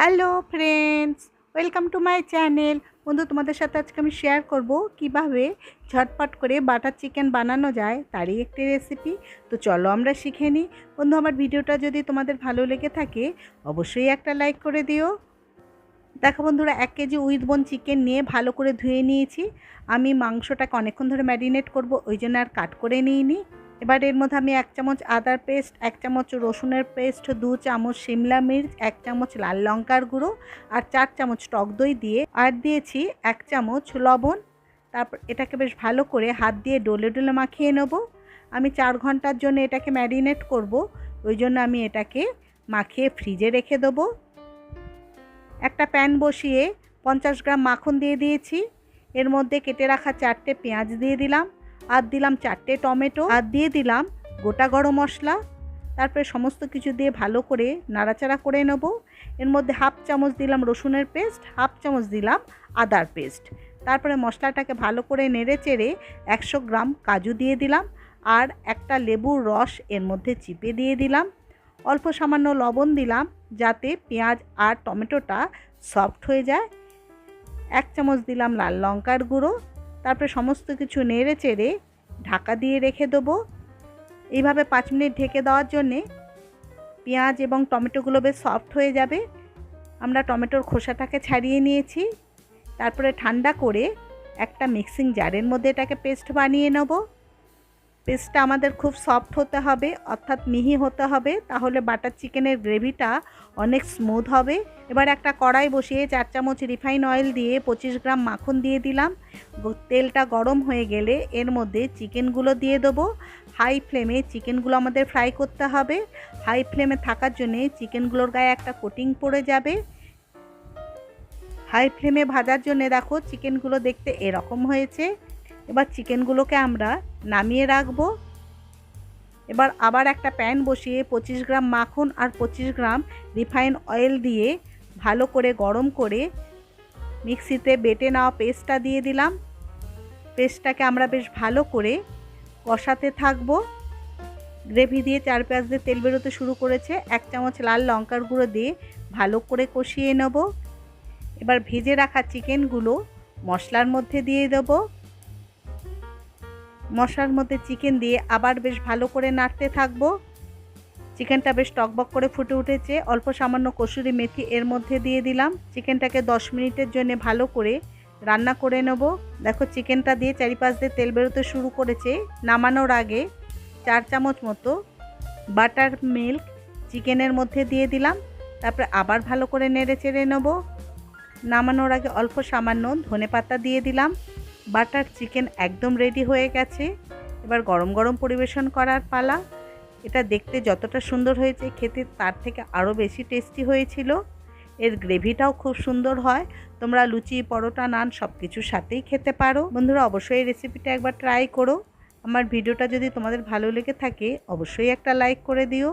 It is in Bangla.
Hello friends, welcome to my channel. বন্ধু, তোমাদের সাথে আজকে আমি শেয়ার করব কীভাবে ঝটপট করে বাটার চিকেন বানানো যায়, তারই একটি রেসিপি তো চলো আমরা শিখে নিই। বন্ধু, আমার ভিডিওটা যদি তোমাদের ভালো লেগে থাকে, অবশ্যই একটা লাইক করে দিও। দেখো বন্ধুরা, এক কেজি উইথ বোন চিকেন নিয়ে ভালো করে ধুয়ে নিয়েছি। আমি মাংসটাকে অনেকক্ষণ ধরে ম্যারিনেট করব, ওই জন্য আর কাট করে নিইনি। এবার এর মধ্যে আমি এক চামচ আদার পেস্ট, এক চামচ রসুনের পেস্ট, দু চামচ শিমলা মির্চ, এক চামচ লাল লঙ্কার গুঁড়ো আর চার চামচ টক দই দিয়ে আর দিয়েছি এক চামচ লবণ। তারপর এটাকে বেশ ভালো করে হাত দিয়ে ডলে ডলে মাখিয়ে নেব। আমি চার ঘণ্টার জন্য এটাকে ম্যারিনেট করব, ওই জন্য আমি এটাকে মাখিয়ে ফ্রিজে রেখে দেবো। একটা প্যান বসিয়ে পঞ্চাশ গ্রাম মাখন দিয়ে দিয়েছি। এর মধ্যে কেটে রাখা চারটে পেঁয়াজ দিয়ে দিলাম। আর দিলাম চারটে টমেটো আর দিয়ে দিলাম গোটা গরম মশলা। তারপরে সমস্ত কিছু দিয়ে ভালো করে নাড়াচাড়া করে নেব। এর মধ্যে হাফ চামচ দিলাম রসুনের পেস্ট, হাফ চামচ দিলাম আদার পেস্ট। তারপরে মশলাটাকে ভালো করে নেড়ে চেড়ে একশো গ্রাম কাজু দিয়ে দিলাম আর একটা লেবুর রস এর মধ্যে চিপে দিয়ে দিলাম। অল্প সামান্য লবণ দিলাম যাতে পেঁয়াজ আর টমেটোটা সফট হয়ে যায়। এক চামচ দিলাম লাল লঙ্কার গুঁড়ো তারপরে সমস্ত কিছু নেড়ে চেড়ে ঢাকা দিয়ে রেখে দেবো। এইভাবে পাঁচ মিনিট ঢেকে দেওয়ার জন্যে পেঁয়াজ এবং টমেটোগুলো বেশ সফট হয়ে যাবে। আমরা টমেটোর খোসাটাকে ছাড়িয়ে নিয়েছি। তারপরে ঠান্ডা করে একটা মিক্সিং জারের মধ্যে এটাকে পেস্ট বানিয়ে নেব। পেস্টটা আমাদের খুব সফট হতে হবে, অর্থাৎ মিহি হতে হবে, তাহলে বাটার চিকেনের গ্রেভিটা অনেক স্মুথ হবে। এবার একটা কড়াই বসিয়ে চার চামচ রিফাইন অয়েল দিয়ে পঁচিশ গ্রাম মাখন দিয়ে দিলাম। তেলটা গরম হয়ে গেলে এর মধ্যে চিকেনগুলো দিয়ে দেবো। হাই ফ্লেমে চিকেনগুলো আমাদের ফ্রাই করতে হবে। হাই ফ্লেমে থাকার জন্যে চিকেনগুলোর গায়ে একটা কোটিং পড়ে যাবে। হাই ফ্লেমে ভাজার জন্য দেখো চিকেনগুলো দেখতে এরকম হয়েছে। এবার চিকেনগুলোকে আমরা নামিয়ে রাখব। এবার আবার একটা প্যান বসিয়ে পঁচিশ গ্রাম মাখন আর পঁচিশ গ্রাম রিফাইন অয়েল দিয়ে ভালো করে গরম করে মিক্সিতে বেটে নেওয়া পেস্টটা দিয়ে দিলাম। পেস্টটাকে আমরা বেশ ভালো করে কষাতে থাকব। গ্রেভি দিয়ে চার পেঁয়াজ দিয়ে তেল বেরোতে শুরু করেছে। এক চামচ লাল লঙ্কার গুঁড়ো দিয়ে ভালো করে কষিয়ে নেব। এবার ভেজে রাখা চিকেনগুলো মশলার মধ্যে দিয়ে দেবো। মশলার মধ্যে চিকেন দিয়ে আবার বেশ ভালো করে নাড়তে থাকব। চিকেনটা বেশ টকবক করে ফুটে উঠেছে। অল্প সামান্য কসুরি মেথি এর মধ্যে দিয়ে দিলাম। চিকেনটাকে দশ মিনিটের জন্য ভালো করে রান্না করে নেব। দেখো চিকেনটা দিয়ে চারিপাশ দিয়ে তেল বেরোতে শুরু করেছে। নামানোর আগে চার চামচ মতো বাটার মিল্ক চিকেনের মধ্যে দিয়ে দিলাম। তারপরে আবার ভালো করে নেড়ে চেড়ে নেব। নামানোর আগে অল্প সামান্য ধনে পাতা দিয়ে দিলাম। বাটার চিকেন একদম রেডি হয়ে গেছে। এবার গরম গরম পরিবেশন করার পালা। এটা দেখতে যতটা সুন্দর হয়েছে, খেতে তার থেকে আরও বেশি টেস্টি হয়েছিল। এর গ্রেভিটাও খুব সুন্দর হয়। তোমরা লুচি, পরোটা, নান সব কিছুর সাথেই খেতে পারো। বন্ধুরা, অবশ্যই এই রেসিপিটা একবার ট্রাই করো। আমার ভিডিওটা যদি তোমাদের ভালো লেগে থাকে, অবশ্যই একটা লাইক করে দিও।